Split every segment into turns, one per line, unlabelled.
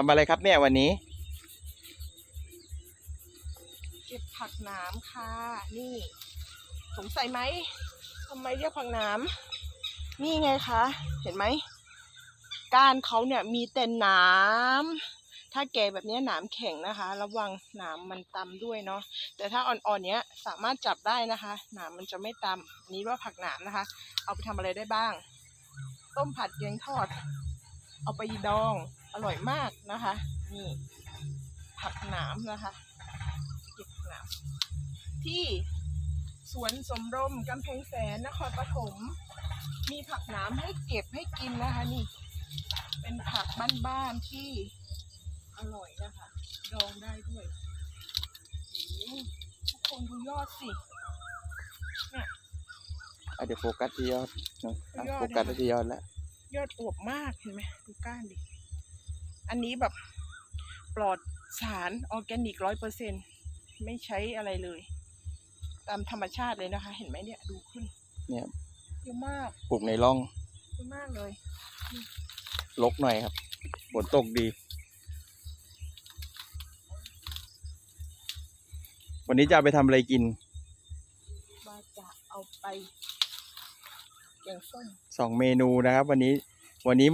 ทำอะไรครับเนี่ยวันนี้
เก็บผักหนามค่ะ นี่ สงสัยไหมทำไมเรียกผักหนามนี่ไงคะ เห็นไหมก้านเขาเนี่ยมีแต่นามถ้าแก่แบบนี้หนามแข็งนะคะ ระวังหนามมันตำด้วยเนาะแต่ถ้าอ่อนๆเนี้ยสามารถจับได้นะคะหนามมันจะไม่ตำนนี้ว่าผักหนามนะคะ เอาไปทำอะไรได้บ้าง ต้มผัดแกงทอด เอาไปดอง อร่อยมากนะคะ นี่ ผักหนามนะคะเก็บผักหนามที่สวนสมรมกำแพงแสนนครปฐมมีผักหนามให้เก็บให้กินนะคะ นี่ เป็นผักบ้านๆที่อร่อยนะคะ ดองได้ด้วยโอ้โหทุกคนดูยอดสิเนี่ย
อะเดี๋ยวโฟกัสที่ยอดเนอะอะ
ยอด
โฟกัสที่ยอดแล้ว
ยอดอวบมากเห็นไหมดูก้านดิ อันนี้แบบปลอดสารออร์แกนิกร้อยเปอร์เซ็นไม่ใช้อะไรเลย ตามธรรมชาติเลยนะคะ เห็นไหมเนี่ยดูขึ้น
เนี่ย
เยอะมาก
ปลูกในร่อง
เยอะมากเลย
ลกหน่อยครับฝนตกดี วันนี้จะเอาไปทำอะไรกิน
ว่าจะเอาไปแกงส้ม
สองเมนูนะครับ วันนี้ วันนี้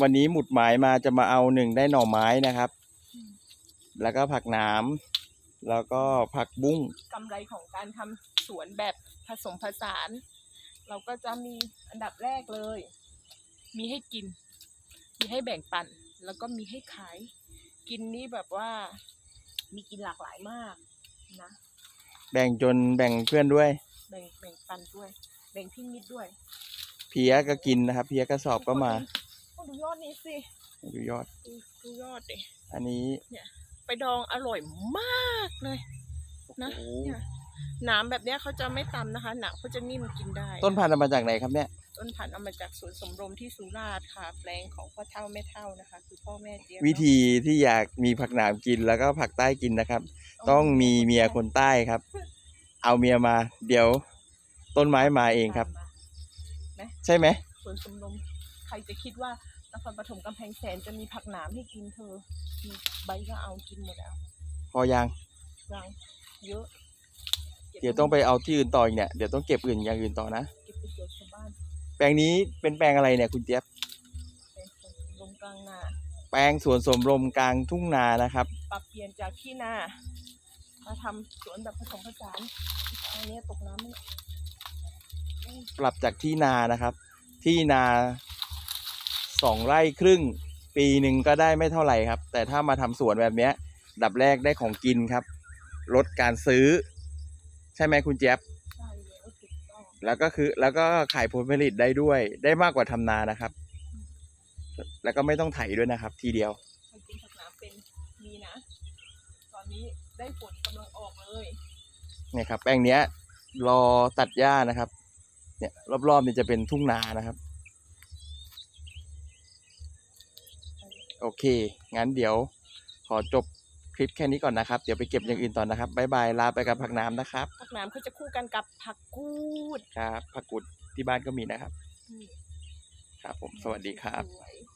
วันนี้หมุดหมายมาจะมาเอาหนึ่งได้หน่อไม้นะครับ
อืม
แล้วก็ผักหนามแล้วก็ผักบุ้ง
กำไรของการทำสวนแบบผสมผสาน เราก็จะมีอันดับแรกเลย มีให้กิน มีให้แบ่งปัน แล้วก็มีให้ขาย กินนี่แบบว่า มีกินหลากหลายมากนะ
แบ่งจนแบ่งเพื่อนด้วย
แบ่งแบ่งปันด้วย แบ่งพี่มิตรด้วย
เพียก็กินนะครับ เพียกระสอบก็มา
โอ้ดูยอดนี้สิ
ดูยอด
ดูดูยอดดิ
อันนี้
ไปดองอร่อยมากเลยนะ
โอ้โห
เนี่ยหนามแบบเนี้ยเขาจะไม่ตำนะคะหนามเขาจะนิ่มกินได้
ต้นพันธุ์เอามาจากไหนครับเนี่ย
ต้นพันธุ์เอามาจากสวนสมรมที่สุราษฎร์ค่ะ แปลงของพ่อเท่าแม่เท่านะคะ คือพ่อแม่เจี๊ยบ
วิธีที่อยากมีผักหนามกินแล้วก็ผักใต้กินนะครับ
เนะ
ต้องมีเมียคนใต้ครับ เอาเมียมา เดี๋ยว ต้นไม้มาเองครับ
มา
ใช่ไหม
สวนสมรมใครจะคิดว่านครปฐมกำแพงแสนจะมีผักหนามให้กินเธอมีใบก็เอากินหมดแล้ว
พอยัง
ยังเยอะก็บ
เดี๋ยวต้องไปเอาที่อื่นต่ออีกเนี่ยเดี๋ยวต้องเก็บอื่นอย่างอื่นต่อนะ
เก็บไปเกี่ยวชาวบ้าน
แปลงนี้เป็นแปลงอะไรเนี่ยคุณเจี๊ยบ
เป็นสวนลงกลางนา
แปลงสวนสมรมกลางทุ่งนานะครับ
ปรับเปลี่ยนจากที่นามาทำสวนแบบผสมผสานอันนี้ตกน้ำไหมเนี่ยอืม
ปรับจากที่นานะครับ ที่นาสองไร่ครึ่ง ปีหนึ่งก็ได้ไม่เท่าไหร่ครับ แต่ถ้ามาทำสวนแบบเนี้ยดับแรกได้ของกินครับ ลดการซื้อ ใช่ไหมคุณเจี๊ยบ
ใช่แล้วถูกต้อง
แล้วก็คือแล้วก็ขายผลผลิตได้ด้วย ได้มากกว่าทำนานะครับ แล้วก็ไม่ต้องไถด้วยนะครับ ทีเดียว
ความจริงผักน้ำเป็นมีนะ ตอนนี้ได้ผลกำลังออกเลย
เนี่ยครับ แปลงเนี้ย รอตัดหญ้านะครับ เนี่ยรอบๆนี่จะเป็นทุ่งนานะครับ โอเค งั้นเดี๋ยวขอจบคลิปแค่นี้ก่อนนะครับ เดี๋ยวไปเก็บอย่างอื่นต่อนะครับบ๊ายบายลาไปกับผักน้ำนะครับ
ผักน้ำเขาจะคู่กันกับผักกูด
ครับผักกุดที่บ้านก็มีนะครับ
นี่
ครับผมสวัสดีครับ
สวยๆ